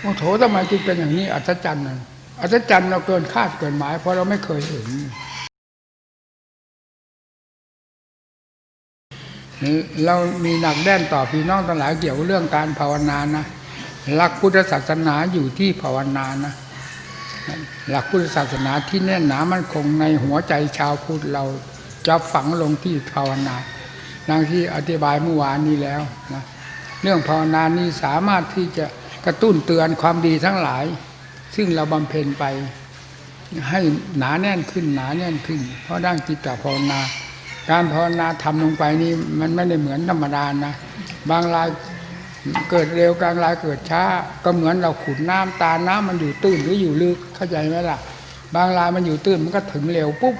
โอ้โถทำไมจึงเป็นอย่างนี้ อัศจรรย์นะอัศจรรย์เราเกินคาดเกินหมาย เพราะเราไม่เคยเห็นเรามีหนักแน่นต่อพี่น้องทั้งหลายเกี่ยวกับเรื่องการภาวนานะหลักพุทธศาสนาอยู่ที่ภาวนานะหลักพุทธศาสนาที่แน่นหนามันคงในหัวใจชาวพุทธเราจะฝังลงที่ภาวนาดังที่อธิบายเมื่อวานนี้แล้วนะเรื่องภาวนานี้สามารถที่จะ ระตุ้นเตือนความดีทั้งหลาย ซึ่งเราบำเพ็ญไป ให้หนาแน่นขึ้นหนาแน่นขึ้น เพราะด้านจิตตภาวนา การภาวนาทำลงไปนี่มันไม่ได้เหมือนธรรมดานะ บางรายเกิดเร็วกลางรายเกิดช้า ก็เหมือนเราขุดน้ำตาน้ำมันอยู่ตื้นหรืออยู่ลึกเข้าใจไหมล่ะ บางรายมันอยู่ตื้นมันก็ถึงเร็วปุ๊บ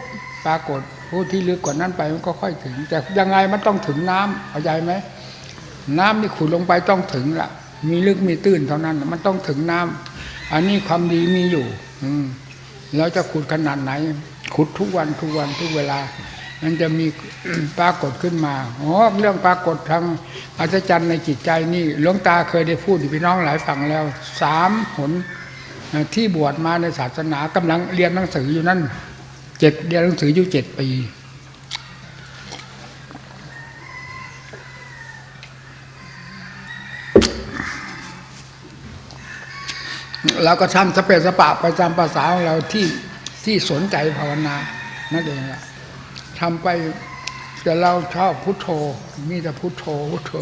ปรากฏผู้ที่ลึกกว่านั้นไปมันก็ค่อยถึง แต่ยังไงมันต้องถึงน้ำเข้าใจไหมน้ำที่ขุดลงไปต้องถึงล่ะ มีลึกมีตื้นเท่านั้น มันต้องถึงน้ำอันนี้ความดีมีอยู่ อืมแล้วจะขุดขนาดไหน ขุดทุกวันทุกวันทุกเวลา มันจะมีปรากฏขึ้นมาอ๋อเรื่องปรากฏทางอัศจรรย์ในจิตใจนี่หลวงตาเคยได้พูดพี่น้องหลายฝั่งแล้วสามหนที่บวชมาในศาสนากำลังเรียนหนังสืออยู่นั่นเจ็ดเรียนหนังสืออยู่เจ็ดปี เราก็ทำสเปสปะไปตามภาษาของเราที่ที่สนใจภาวนานั่นเองแหละทำไปแต่เราชอบพุทโธมีแต่พุทโธพุทโธ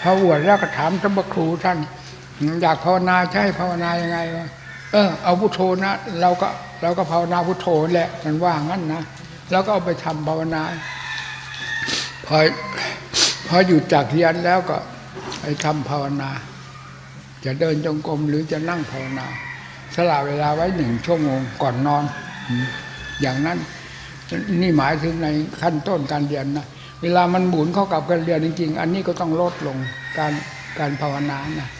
พอบวชแล้วก็ถามท่านพระครูท่าน อยากภาวนาใช่ภาวนายังไงวะเออเอาพุทโธนะเราก็เราก็ภาวนาพุทโธแหละมันว่างั้นนะแล้วก็เอาไปทำภาวนาพอพออยู่จากเรียนแล้วก็ไปทำภาวนา จะเดินจงกรมหรือจะนั่งภาวนาสละเวลาไว้หนึ่งชั่วโมงก่อนนอน อย่างนั้น นี่หมายถึงในขั้นต้นการเรียนนะเวลามันหมุนเข้ากับการเรียนจริง ๆ อันนี้ก็ต้องลดลงการการภาวนานะ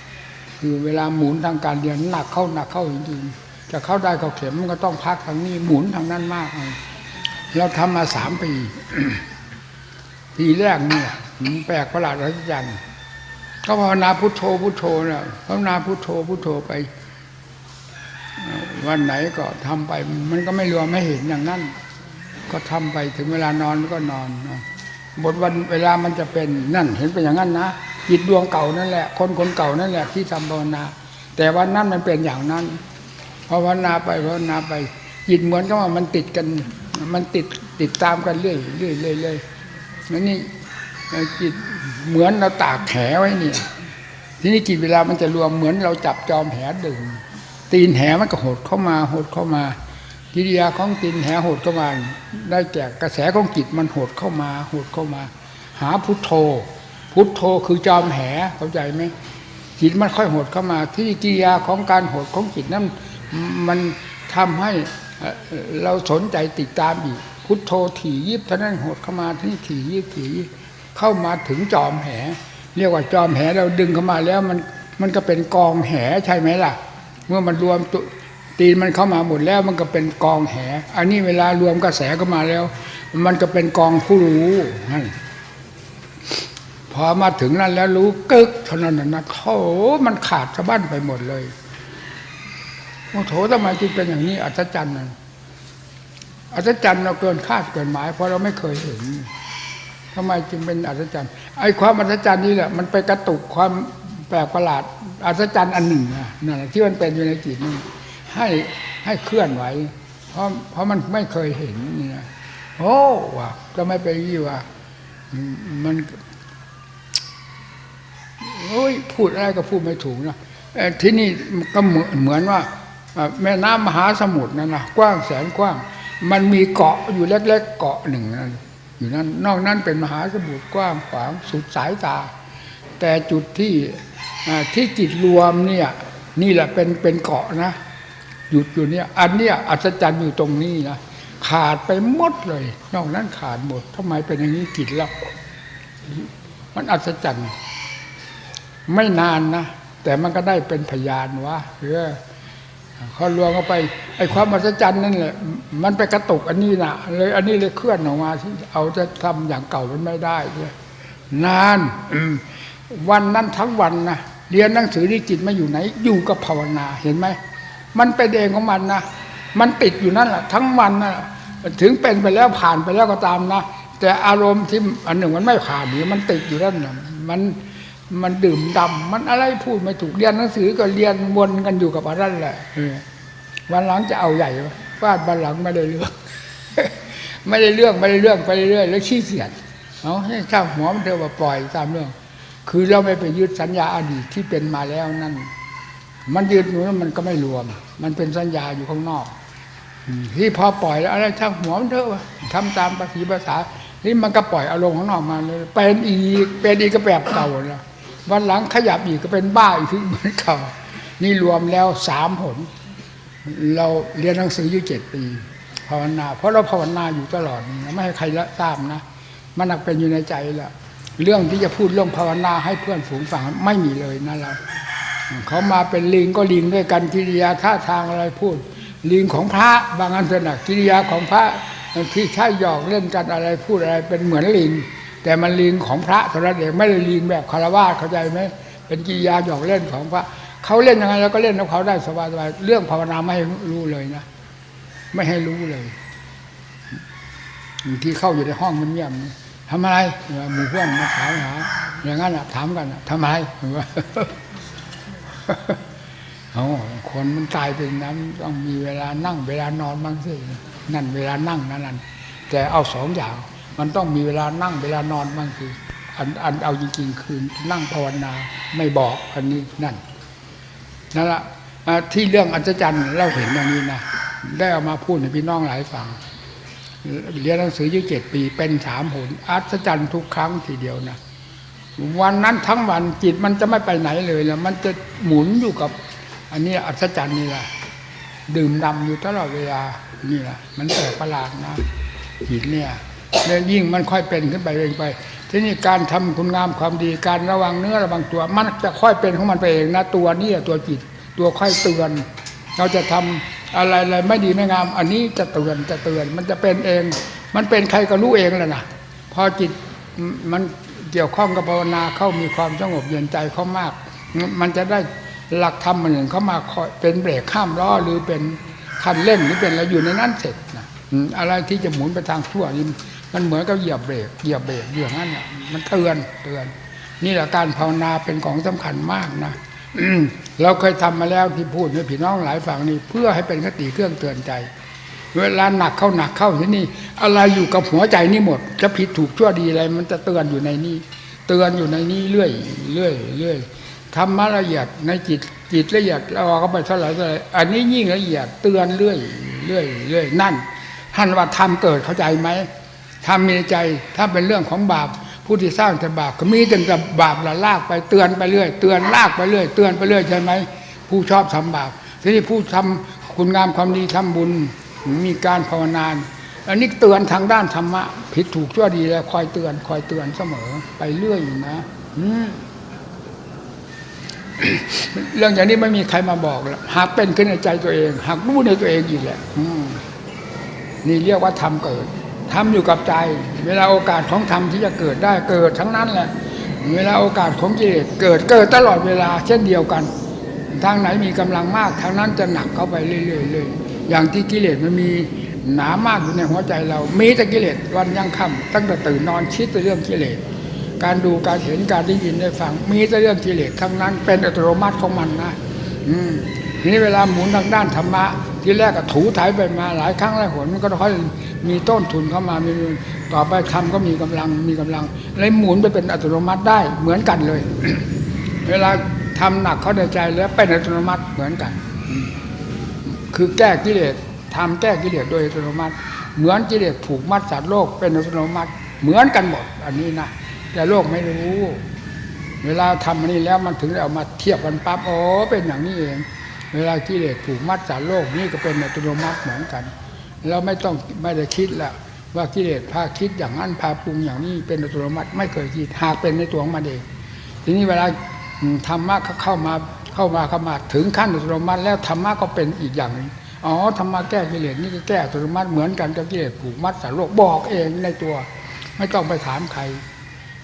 คือเวลาหมุนทางการเรียนหนักเข้าหนักเข้าจริงๆจะเข้าได้เข้าเข็มมันก็ต้องพักทางนี้หมุนทางนั้นมากเลยเราทำมาสามปี ปีแรกเนี่ยแปลกประหลาดอัศจรรย์ ก็ภาวนาพุทโธพุทโธเนี่ยภาวนาพุทโธพุทโธไป วันไหนก็ทำไป มันก็ไม่รวมไม่เห็นอย่างนั้น ก็ทำไปถึงเวลานอนก็นอนบทวันเวลามันจะเป็นนั่นเห็นเป็นอย่างนั้นนะจิตดวงเก่านั่นแหละ คนคนเก่านั่นแหละที่ทำภาวนา แต่วันนั้นมันเป็นอย่างนั้นภาวนาไปภาวนาไปจิตเหมือนกับว่ามันติดกัน มันติดติดตามกันเรื่อยเรื่อยเรื่อยเรื่อยนั่นนี่ จิตเหมือนเราตากแหไว้เนี่ย ทีนี้จิตเวลามันจะรวมเหมือนเราจับจอมแหดึงตีนแหมันก็หดเข้ามาหดเข้ามากิริยาของตีนแหหดเข้ามา ได้แก่กระแสของจิตมันหดเข้ามาหดเข้ามา หาพุทโธ พุทโธคือจอมแหเข้าใจไหมจิตมันค่อยหดเข้ามา ที่กิริยาของการหดของจิตนั้นมันทำให้เราสนใจติดตามอีก พุทโธถี่ยิบเท่านั้นหดเข้ามาที่ถี่ยิบถี่ยิบ เข้ามาถึงจอมแห เรียกว่าจอมแหเราดึงเข้ามาแล้วมันมันก็เป็นกองแหใช่ไหมล่ะ เมื่อมันรวมตตีนมันเข้ามาหมดแล้วมันก็เป็นกองแห อันนี้เวลารวมกระแสเข้ามาแล้ว มันก็เป็นกองผู้รู้พอมาถึงนั้นแล้วรู้กึกเท่านั้นนะโถมันขาดสะบั้นไปหมดเลยโอ้โถทำไมจึงเป็นอย่างนี้อัศจรรย์นะอัศจรรย์เราเกินคาดเกินหมายเพราะเราไม่เคยเห็น ทำไมจึงเป็นอัศจรรย์ไอ้ความอัศจรรย์นี่แหละมันไปกระตุกความแปลกประหลาดอัศจรรย์อันหนึ่งนะนั่นแหละที่มันเป็นอยู่ในจิตนี่ให้ให้เคลื่อนไหวเพราะเพราะมันไม่เคยเห็นนี่นะโอ้ว่ะจะไม่ไปยี่ว่ามันโอ้ยพูดอะไรก็พูดไม่ถูกนะที่นี่ก็เหมือนว่า แม่น้ำมหาสมุทรนั่นนะกว้างแสนกว้าง มันมีเกาะอยู่เล็ก ๆ เกาะหนึ่งนั่น อยู่นั้นนอกนั้นเป็นมหาสมุทรกว้างขวางสุดสายตา แต่จุดที่ที่จิตรวมเนี่ยนี่แหละเป็นเป็นเกาะนะ หยุดอยู่เนี่ยอันเนี้ยอัศจรรย์อยู่ตรงนี้นะขาดไปหมดเลย นอกนั้นขาดหมดทำไมเป็นอย่างนี้จิตแล้วมันอัศจรรย์ ไม่นานนะแต่มันก็ได้เป็นพยานว่าเออ เขาลวงเข้าไปไอ้ความอัศจรรย์นั่นแหละมันไปกระตุกอันนี้นะเลยอันนี้เลยเคลื่อนออกมาที่เอาจะทำอย่างเก่ามันไม่ได้เลยนานวันนั้นทั้งวันนะเรียนหนังสือที่จิตไม่อยู่ไหน อยู่กับภาวนาเห็นไหมมันเป็นเองของมันนะมันติดอยู่นั่นแหละทั้งวันนะถึงเป็นไปแล้วผ่านไปแล้วก็ตามนะแต่อารมณ์ที่อันหนึ่งมันไม่ผ่านหรือมันติดอยู่นั่นนะมัน มันดื่มดำมันอะไรพูดไม่ถูกเรียนหนังสือก็เรียนวนกันอยู่กับอะไรแหละวันหลังจะเอาใหญ่ฟาดบันหลังไม่ได้เรื่องไม่ได้เรื่องไม่ได้เรื่องไปเรื่อยแล้วขี้เกียจเอาให้ช่างหัวมันเถอะว่าปล่อยตามเรื่อง คือเราไม่ไปยึดสัญญาอดีตที่เป็นมาแล้วนั่นมันยืดอยู่นั้นมันก็ไม่รวม มันเป็นสัญญาอยู่ข้างนอกที่พอปล่อยแล้วอะไรช่างหัวมันเถอะวะทำตามภาษีภาษานี่มันก็ปล่อยอารมณ์ข้างนอกมาเลยเป็นอีกเป็นอีกก็แบบเก่าแล้ว วันหลังขยับอีกก็เป็นบ้าอีกเหมือนเก่านี่รวมแล้วสามผล เราเรียนหนังสืออยู่เจ็ดปีภาวนา เพราะเราภาวนาอยู่ตลอดไม่ให้ใครละทราบนะ มันหนักเป็นอยู่ในใจแล้วเรื่องที่จะพูดเรื่องภาวนาให้เพื่อนฝูงฟังไม่มีเลยนะเราเขามาเป็นลิงก็ลิงด้วยกันกิริยาท่าทางอะไรพูด ลิงของพระบางอันเป็นหนักกิริยาของพระที่ใช้หยอกเล่นกันอะไรพูดอะไรเป็นเหมือนลิง แต่มันลิงของพระเท่านั้นเองไม่ได้ลิงแบบคารวะเข้าใจไหมเป็นกิริยาหยอกเล่นของพระเขาเล่นยังไงเราก็เล่นของเขาได้สบายๆเรื่องภาวนาไม่ให้รู้เลยนะไม่ให้รู้เลยบางที่เข้าอยู่ในห้องเงียบๆทำอะไรหมู่เพื่อนมาถามหาอย่างนั้นถามกันทำอะไรเอาคนมันตายเป็นนั้นต้องมีเวลานั่ง เวลานอนบ้างสินั่นเวลานั่งนั่นนั่นแต่เอาสองอย่าง มันต้องมีเวลานั่งเวลานอนบ้างสิอันอันเอาจริงๆคือนั่งภาวนาไม่บอกอันนี้นั่นนั่นละที่เรื่องอัศจรรย์เราเห็นอย่างนี้นะได้เอามาพูดให้พี่น้องหลายฟังเรียนหนังสือยี่เจ็ดปีเป็นสามผลอัศจรรย์ทุกครั้งทีเดียวนะวันนั้นทั้งวันจิตมันจะไม่ไปไหนเลยแล้วมันจะหมุนอยู่กับ อันนี้อัศจรรย์นี่แหละดื่มดำอยู่ตลอดเวลานี่แหละมันแปลกประหลาดนะจิตเนี่ย ยิ่งมันค่อยเป็นขึ้นไปเองไป ทีนี้การทำคุณงามความดีการระวังเนื้อระวังตัว มันจะค่อยเป็นของมันไปเองนะตัวนี้ตัวจิตตัวค่อยเตือน เราจะทำอะไรอะไรไม่ดีไม่งาม อันนี้จะเตือนจะเตือน มันจะเป็นเอง มันเป็นใครก็รู้เองแหละนะพอจิตมันเกี่ยวข้องกับภาวนาเข้ามีความสงบเย็นใจเขามาก มันจะได้หลักธรรมมันหนึ่งเข้ามาคอยเป็นเบรกข้ามล้อหรือเป็นคันเร่งหรือเป็นอะไรอยู่ในนั้นเสร็จนะอืมอะไรที่จะหมุนไปทางชั่วนี่ มันเหมือนกับเหยียบเบรกเหยียบเบรกอยู่อย่างนั้นน่ะมันเตือนเตือน นี่แหละการภาวนาเป็นของสำคัญมากนะเราเคยทำมาแล้วที่พูดให้พี่น้องหลายฝั่งนี่เพื่อให้เป็นคติเครื่องเตือนใจ เวลาหนักเข้าหนักเข้าที่นี่ อะไรอยู่กับหัวใจนี่หมด จะผิดถูกชั่วดีอะไร มันจะเตือนอยู่ในนี้ เตือนอยู่ในนี้เรื่อยเรื่อยเรื่อยธรรมะละเอียดในจิตจิตละเอียดเราเข้าไปเท่าไหร่เท่าไหร่อันนี้ยิ่งละเอียดเตือนเรื่อยเรื่อยเรื่อยนั่นท่านว่าธรรมเกิดเข้าใจไหม ธรรมมีในใจถ้าเป็นเรื่องของบาปผู้ที่สร้างแต่บาปก็มีแต่บาปละลากไปเตือนไปเรื่อย เตือนลากไปเรื่อย เตือนไปเรื่อยใช่ไหมผู้ชอบทำบาปทีนี้ผู้ทำคุณงามความดีทำบุญมีการภาวนาอันนี้เตือนทางด้านธรรมะผิดถูกชั่วดีแล้วคอยเตือนคอยเตือนเสมอ ไปเรื่อยอยู่นะเรื่องอย่างนี้ไม่มีใครมาบอกแล้วหากเป็นขึ้นในใจตัวเอง หากรู้ในตัวเองอีกแหละนี่เรียกว่าธรรมเกิด ทำอยู่กับใจ เวลาโอกาสของธรรมที่จะเกิดได้เกิดทั้งนั้นแหละ เวลาโอกาสของกิเลสเกิดเกิดตลอดเวลาเช่นเดียวกัน ทางไหนมีกำลังมากทางนั้นจะหนักเข้าไปเรื่อยๆเลยอย่างที่กิเลสมันมีหนามากอยู่ในหัวใจเรา มีแต่กิเลสวันยังค่ำตั้งแต่ตื่นนอนคิดแต่เรื่องกิเลส การดูการเห็นการได้ยินได้ฟัง มีแต่เรื่องกิเลสทั้งนั้นเป็นอัตโนมัติของมันนะ อืมทีนี้เวลาหมุนทางด้านธรรมะ ที่แรกก็ถูถ่ายไปมาหลายครั้งหลายหนมันก็ค่อยมีต้นทุนเข้ามามีต่อไปทำก็มีกำลังมีกำลังเลยหมุนไปเป็นอัตโนมัติได้เหมือนกันเลย เวลาทำหนักเข้าในใจแล้วเป็นอัตโนมัติเหมือนกัน คือแก้กิเลสทำแก้กิเลสโดยอัตโนมัติ เหมือนกิเลสผูกมัดสัตว์โลกเป็นอัตโนมัติเหมือนกันหมดอันนี้นะแต่โลกไม่รู้ เวลาทำอันนี้แล้วมันถึงได้เอามาเทียบกันปั๊บโอ๋อเป็นอย่างนี้เอง เวลากิเลสผูกมัดสัตว์โลกนี่ก็เป็นอัตโนมัติเหมือนกันเราไม่ต้องไม่ได้คิดละว่ากิเลสพาคิดอย่างนั้นพาปรุงอย่างนี้เป็นอัตโนมัติไม่เคยคิดหากเป็นในตัวของมันเอง ทีนี้เวลาธรรมะเข้ามาเข้ามาเข้ามาถึงขั้นอัตโนมัติแล้วธรรมะก็เป็นอีกอย่างนึงอ๋อธรรมะแก้กิเลสนี่ก็แก้อัตโนมัติเหมือนกันกับกิเลสผูกมัดสารโลกบอกเองในตัว ไม่ต้องไปถามใคร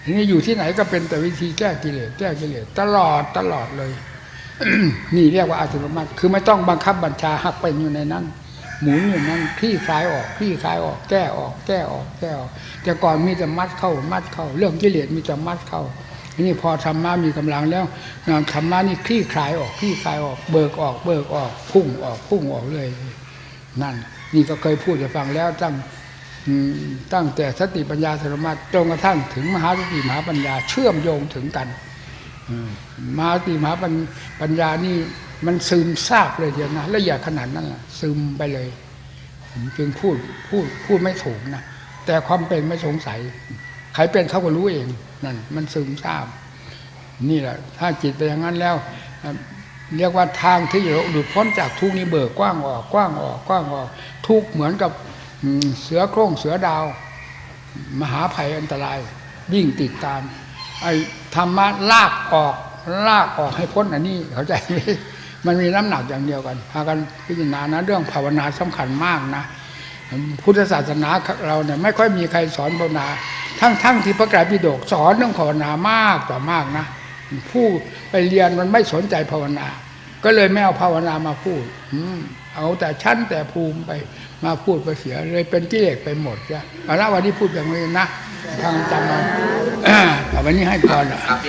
ทีนี้อยู่ที่ไหนก็เป็นแต่วิธีแก้กิเลสแก้กิเลสตลอดตลอดเลย นี่เรียกว่าอัตโนมัติคือไม่ต้องบังคับบัญชาหักเป็นอยู่ในนั้น หมุนอยู่นั้นคลี่คลายออกคลี่คลายออกแก้ออก แก้ออกแก้ออก แต่ก่อนมีแต่มัดเข้ามัดเข้า เรื่องกิเลสมีแต่มัดเข้าทีนี่พอธรรมะมีกำลังแล้วงานธรรมะนี่คลี่คลายออกคลี่คลายออกเบิกออกเบิกออกพุ่งออกพุ่งออกเลย นั่น นี่ก็เคยพูดให้ฟังแล้วตั้งตั้งแต่สติปัญญาสมาธิจนกระทั่งถึงมหาสติมหาปัญญาเชื่อมโยงถึงกัน มาติมหาปัญปัญญานี่มันซึมซาบเลยเดียวนะละเอียดขนาดนั้นล่ะ ซึมไปเลย ผมจึงพูดพูดพูดไม่ถูกนะแต่ความเป็นไม่สงสัย ใครเป็นเขาก็รู้เองนั่นมันซึมซาบ นี่แหละ ถ้าจิตไปอย่างนั้นแล้ว เรียกว่าทางที่จะหลุดพ้นจากทุกนี้เบิกกว้างออกกว้างออกกว้างออก ทุกเหมือนกับเสือโคร่งเสือดาว มหาภัยอันตรายยิ่งติดตาม ไอ้ธรรมะลากออกลากออกให้พ้นอันนี้เข้าใจไหมมันมีน้ำหนักอย่างเดียวกันพากันพิจารณานะเรื่องภาวนาสำคัญมากนะ พุทธศาสนาเราเนี่ยไม่ค่อยมีใครสอนภาวนา ทั้งทั้งที่พระไตรปิฎกสอนเรื่องภาวนามากต่อมากนะ ผู้ไปเรียนมันไม่สนใจภาวนา ก็เลยไม่เอาภาวนามาพูดอืเอาแต่ชั้นแต่ภูมิไปมาพูดไปเสียเลยเป็นกิเลสไปหมดจ้ะเอาละวันนี้พูดอย่างนี้นะ ทางจำมาวันนี้ให้พรอะ ครับ